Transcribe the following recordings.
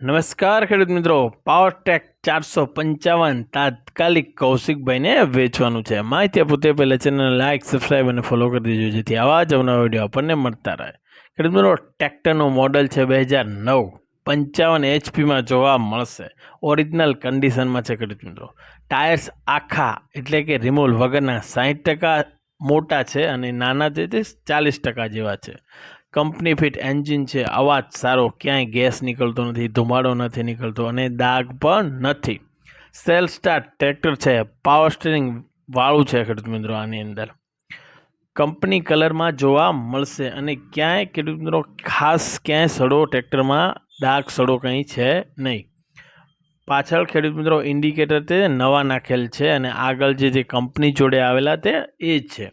નમસ્કાર ખેડૂત મિત્રો પાવર ટેક ચારસો પંચાવન તાત્કાલિક કૌશિકભાઈને વેચવાનું છે. માહિતી આપું તે પહેલાં ચેનલ લાઇક સબસ્ક્રાઈબ અને ફોલો કરી દેજો, જેથી આવા જ અવનવા વીડિયો આપણને મળતા રહે. ખેડૂત મિત્રો ટ્રેક્ટરનું મોડલ છે બે હજાર નવ પંચાવન એચપીમાં જોવા મળશે. ઓરિજિનલ કન્ડિશનમાં છે ખેડૂત મિત્રો. ટાયર્સ આખા એટલે કે રિમોલ વગરના સાહીઠ ટકા મોટા છે અને નાના જે છે ચાલીસ ટકા જેવા છે. કંપની ફિટ એન્જિન છે, અવાજ સારો, ક્યાંય ગેસ નીકળતો નથી, ધુમાડો નથી નીકળતો અને દાગ પણ નથી. સેલ સ્ટાર્ટ ટ્રેક્ટર છે, પાવર સ્ટેરિંગ વાળું છે ખેડૂત મિત્રો આની અંદર. કંપની કલરમાં જોવા મળશે અને ક્યાંય ખેડૂત મિત્રો ખાસ ક્યાંય સડો ટ્રેક્ટરમાં દાગ સડો કંઈ છે નહીં. પાછળ, ખેડૂત મિત્રો ઇન્ડિકેટર તે નવા નાખેલ છે અને આગળ જે જે કંપની જોડે આવેલા તે એ જ છે.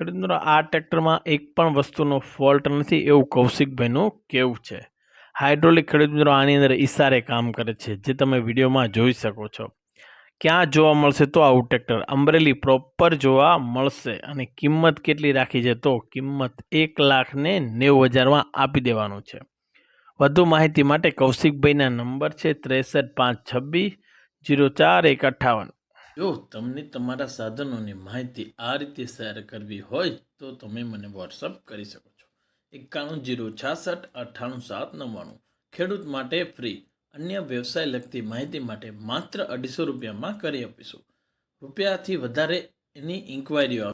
ખેડૂત મિત્રો, આ ટ્રેક્ટરમાં એક પણ વસ્તુનો ફોલ્ટ નથી એવું કૌશિકભાઈનું કહેવું છે? હાઇડ્રોલિક ખેડૂત મિત્રો, આની અંદર ઈશારે કામ કરે છે, જે તમે વિડીયોમાં જોઈ શકો છો. ક્યાં જોવા મળશે તો આવું ટ્રેક્ટર અમરેલી પ્રોપર જોવા મળશે અને કિંમત કેટલી રાખી છે તો કિંમત એક લાખ ને નેવું હજારમાં આપી દેવાનું છે. વધુ માહિતી માટે કૌશિકભાઈના નંબર છે ત્રેસઠ પાંચ છવ્વીસ જીરો ચાર એક અઠ્ઠાવન. જો તમને તમારા સાધનોની માહિતી આ રીતે શેર કરવી હોય તો તમે મને વોટ્સઅપ કરી શકો છો. એકાણું જીરો છાસઠ અઠ્ઠાણું સાત નવ્વાણું. ખેડૂત માટે ફ્રી. અન્ય વ્યવસાય લગતી માહિતી માટે માત્ર અઢીસો રૂપિયામાં કરી આપીશું. રૂપિયાથી વધારે એની ઇન્ક્વાયરીઓ